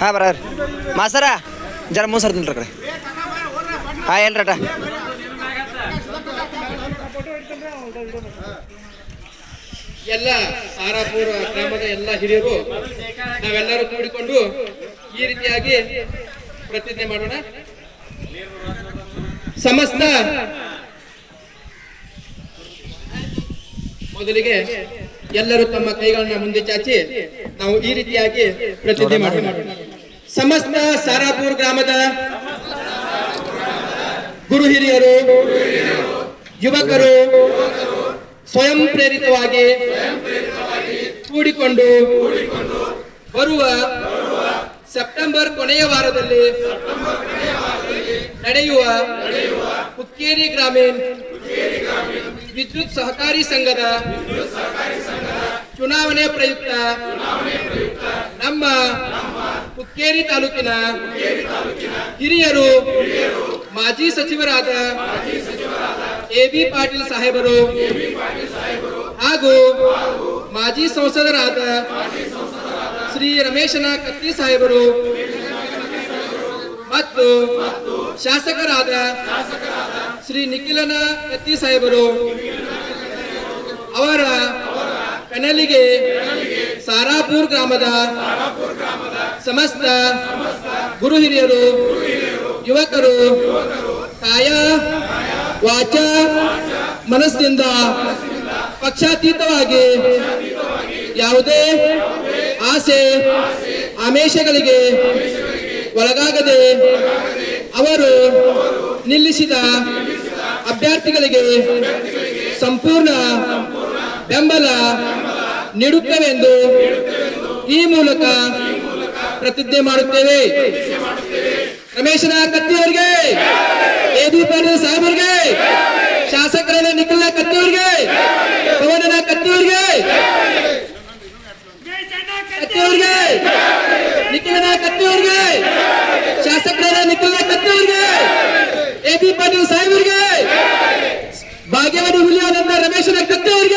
ಹಾಂ, ಬರ ಮಾಸರ ಜರ ಮೂಸರ್ ತಿನ್ರಿ ಕಡೆ. ಹಾಂ ಎಲ್ರಟ ಎಲ್ಲ ಸಾರಾಪುರ ಗ್ರಾಮದ ಎಲ್ಲ ಹಿರಿಯರು, ನಾವೆಲ್ಲರೂ ಕೂಡಿಕೊಂಡು ಈ ರೀತಿಯಾಗಿ ಪ್ರತಿಜ್ಞೆ ಮಾಡೋಣ. ಸಮಸ್ತ ಮೊದಲಿಗೆ ಎಲ್ಲರೂ ತಮ್ಮ ಕೈಗಳನ್ನ ಮುಂದೆ ಚಾಚಿ ನಾವು ಈ ರೀತಿಯಾಗಿ ಪ್ರತಿಜ್ಞೆ ಮಾಡೋಣ. ಸಮಸ್ತ ಸಾರಾಪುರ ಗ್ರಾಮದ ಗುರು ಹಿರಿಯರು ಯುವಕರು ಸ್ವಯಂ ಪ್ರೇರಿತವಾಗಿ ಕೂಡಿಕೊಂಡು ಬರುವ ಸೆಪ್ಟೆಂಬರ್ ಕೊನೆಯ ವಾರದಲ್ಲಿ ನಡೆಯುವ ಹುಕ್ಕೇರಿ ಗ್ರಾಮೀಣ ವಿದ್ಯುತ್ ಸಹಕಾರಿ ಸಂಘದ ಚುನಾವಣೆ ಪ್ರಯುಕ್ತ ನಮ್ಮ ಹುಕ್ಕೇರಿ ತಾಲೂಕಿನ ಹಿರಿಯರು ಮಾಜಿ ಸಚಿವರಾದ ಎ ಬಿ ಪಾಟೀಲ್ ಸಾಹೇಬರು ಹಾಗೂ ಮಾಜಿ ಸಂಸದರಾದ ಶ್ರೀ ರಮೇಶನ ಕತ್ತಿ ಸಾಹೇಬರು ಮತ್ತು ಶಾಸಕರಾದ ಶ್ರೀ ನಿಖಿಲನ ಕತ್ತಿ ಸಾಹೇಬರು ಅವರ ಕನಲಿಗೆ ಸಾರಾಪುರ್ ಗ್ರಾಮದ ಸಮಸ್ತ ಗುರು ಹಿರಿಯರು, ಯುವಕರು ಕಾಯ ವಾಚ, ಮನಸ್ಸಿನಿಂದ ಪಕ್ಷಾತೀತವಾಗಿ ಯಾವುದೇ ಆಸೆ, ಆಮೇಷಗಳಿಗೆ ಒಳಗಾಗದೆ ಅವರು ನಿಲ್ಲಿಸಿದ ಅಭ್ಯರ್ಥಿಗಳಿಗೆ ಸಂಪೂರ್ಣ ಬೆಂಬಲ ನೀಡುತ್ತವೆಂದು ಈ ಮೂಲಕ ಪ್ರತಿಜ್ಞೆ ಮಾಡುತ್ತೇವೆ. ರಮೇಶನ ಕತ್ತಿಯವರಿಗೆ, ಎ ಸಾಹೇಬರಿಗೆ ಶಾಸಕರಾದ ನಿಖಿಲ ಕತ್ತಿಯವರಿಗೆ ಪವನನ ಕತ್ತಿಯವರಿಗೆ ಕತ್ತಿಯವರಿಗೆ ನಿಖಿಲನ ಕತ್ತಿಯವರಿಗೆ ಶಾಸಕರಾದ ನಿಖಿಲ ಕತ್ತಿಯವರಿಗೆ ಎ